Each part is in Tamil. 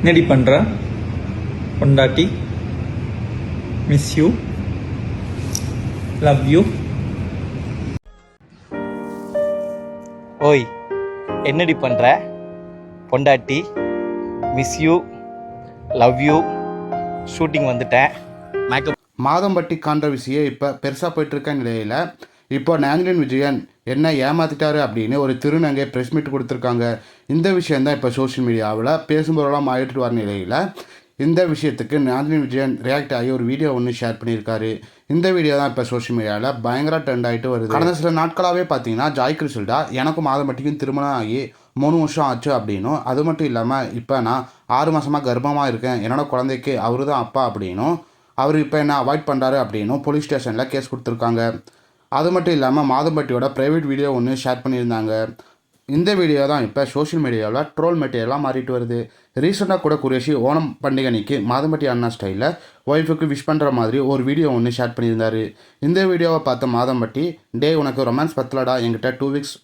என்னடி பண்ற? பொண்டாட்டி. மிஸ் யூ லவ் யூ ஓய் என்னடி பண்ணுற பொண்டாட்டி miss you love you shooting வந்துட்டேன். மேக்கப் மாதம்பட்டி கான்ட்ரவர்சியே இப்போ பெருசாக போயிட்டுருக்க நிலையில் இப்போ நாஞ்சலின் விஜயன் என்ன ஏமாத்திட்டாரு அப்படின்னு ஒரு திருநங்கை ப்ரெஸ் மீட் கொடுத்துருக்காங்க. இந்த விஷயந்தான் இப்போ சோஷியல் மீடியாவில் பேசும்போதெல்லாம் ஆயிட்டு வர நிலையில் இந்த விஷயத்துக்கு நாஞ்சலின் விஜயன் ரியாக்ட் ஆகி ஒரு வீடியோ ஒன்று ஷேர் பண்ணியிருக்காரு. இந்த வீடியோ தான் இப்போ சோஷியல் மீடியாவில் பயங்கர ட்ரெண்ட் ஆகிட்டு வருது. கடந்த சில நாட்களாகவே பார்த்தீங்கன்னா ஜாய் கிருஷ்ணா எனக்கும் மாதம்பட்டிக்கும் திருமணம் ஆகி மூணு வருஷம் ஆச்சு அப்படின்னும் அது மட்டும் இல்லாமல் இப்போ நான் ஆறு மாதமாக கர்ப்பமாக இருக்கேன். என்னோட குழந்தைக்கு அவரு தான் அப்பா அப்படின்னும் அவர் இப்போ என்ன அவாய்ட் பண்ணுறாரு அப்படின்னும் போலீஸ் ஸ்டேஷனில் கேஸ் கொடுத்துருக்காங்க. அது மட்டும் இல்லாமல் மாதம்பட்டியோட ப்ரைவேட் வீடியோ ஒன்று ஷேர் பண்ணியிருந்தாங்க. இந்த வீடியோ தான் இப்போ சோஷியல் மீடியாவில் ட்ரோல் மெட்டீரியலாக மாறிட்டு வருது. ரீசெண்டாக கூட குரேஷி ஓணம் பண்டிகை அன்னைக்கு மாதம்பட்டி அண்ணா ஸ்டைலில் ஒய்ஃபுக்கு விஷ் பண்ணுற மாதிரி ஒரு வீடியோ ஒன்று ஷேர் பண்ணியிருந்தார். இந்த வீடியோவை பார்த்த மாதம்பட்டி டே உனக்கு ரொமான்ஸ் பத்தலடா என்கிட்ட டூ வீக்ஸ்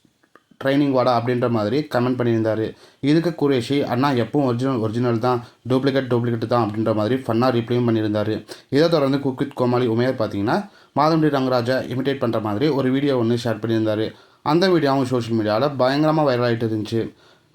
ட்ரைனிங் வாடா அப்படின்ற மாதிரி கமெண்ட் பண்ணியிருந்தாரு. இதுக்கு குரேஷி அண்ணா எப்பவும் ஒரிஜினல் ஒரிஜினல் தான். டூப்ளிகேட் டூப்ளிகேட் தான் அப்படின்ற மாதிரி ஃபன்னாக ரிப்ளையும் பண்ணியிருந்தார். இதை தொடர்ந்து குக்வித் கோமாளி உமையர் பார்த்தீங்கன்னா மாதம்பட்டி ரங்கராஜா இமிடேட் பண்ணுற மாதிரி ஒரு வீடியோ ஒன்று ஷேர் பண்ணியிருந்தாரு. அந்த வீடியோவும் சோஷியல் மீடியாவில் பயங்கரமாக வைரல் ஆகிட்டு இருந்துச்சு.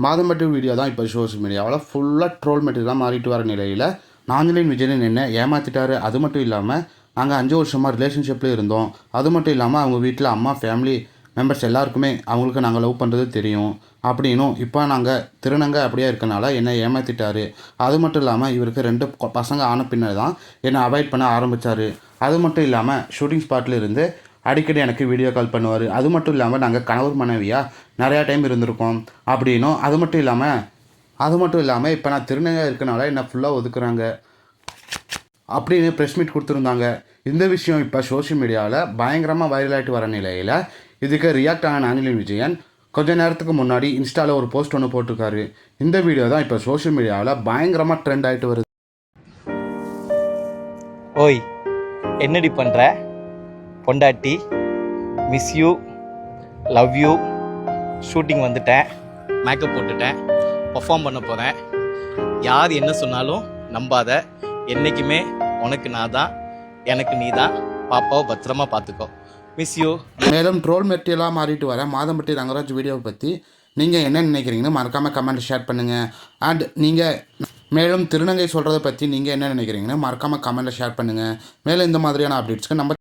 மாதம்பட்டி வீடியோ தான் இப்போ சோஷியல் மீடியாவில் ஃபுல்லாக ட்ரோல் மெட்டீரியலாக மாறிட்டு வர நிலையில் நாஞ்சலின் விஜயன் என்ன ஏமாற்றிட்டாரு அது மட்டும் இல்லாமல் நாங்கள் அஞ்சு வருஷமாக ரிலேஷன்ஷிப்பில் இருந்தோம். அது மட்டும் இல்லாமல் அவங்க வீட்டில் அம்மா ஃபேமிலி மெம்பர்ஸ் எல்லாருக்குமே அவங்களுக்கு நாங்கள் லவ் பண்ணுறது தெரியும். அப்படின்னும் இப்போ நாங்கள் திருநங்க அப்படியே இருக்கனால என்னை ஏமாற்றிட்டாரு அது மட்டும் இல்லாமல் இவருக்கு ரெண்டு பசங்க ஆன பின்னர் தான் என்னை அவாய்ட் பண்ண ஆரம்பித்தார் அது மட்டும் இல்லாமல் ஷூட்டிங் ஸ்பாட்டில் இருந்து அடிக்கடி எனக்கு வீடியோ கால் பண்ணுவார். அது மட்டும் இல்லாமல் நாங்கள் கணவர் மனைவியாக நிறையா டைம் இருந்திருக்கோம். அப்படின்னும் அது மட்டும் இல்லாமல் அது மட்டும் இல்லாமல் இப்போ நான் திருநங்கை இருக்கனால என்னை ஃபுல்லாக ஒதுக்குறாங்க. அப்படின்னு ப்ரெஸ் மீட் கொடுத்துருந்தாங்க. இந்த விஷயம் இப்போ சோஷியல் மீடியாவில் பயங்கரமாக வைரலாகிட்டு வர நிலையில் இதுக்கு ரியாக்ட் ஆன ஆங்கிலின் விஜயன் கொஞ்ச நேரத்துக்கு முன்னாடி இன்ஸ்டாவில் ஒரு போஸ்ட் ஒன்று போட்டிருக்காரு. இந்த வீடியோ தான் இப்போ சோஷியல் மீடியாவில் பயங்கரமாக ட்ரெண்ட் ஆகிட்டு வருது. ஓய் என்னடி பண்ணுற பொண்டாட்டி miss you love you shooting வந்துட்டேன். மேக்கப் போட்டுட்டேன். பர்ஃபார்ம் பண்ண போகிறேன் யார் என்ன சொன்னாலும் நம்பாத. என்றைக்குமே உனக்கு நான் தான் எனக்கு நீ தான். பாப்பாவை பத்திரமா பார்த்துக்கோ. மிஸ் யூ மேலும் ட்ரோல் மெட்டீரியலாக மாறிட்டு வர மாதம்பட்டி ரங்கராஜ் வீடியோவை பற்றி நீங்கள் என்ன நினைக்கிறீங்கன்னு மறக்காமல் கமெண்ட் ஷேர் பண்ணுங்கள் அண்ட் நீங்கள் மேலும் திருநங்கை சொல்கிறத பற்றி நீங்கள் என்ன நினைக்கிறீங்கன்னு மறக்காமல் கமெண்ட்டில் ஷேர் பண்ணுங்கள் மேலும் இந்த மாதிரியான அப்டேட்ஸ்க்கு நம்ம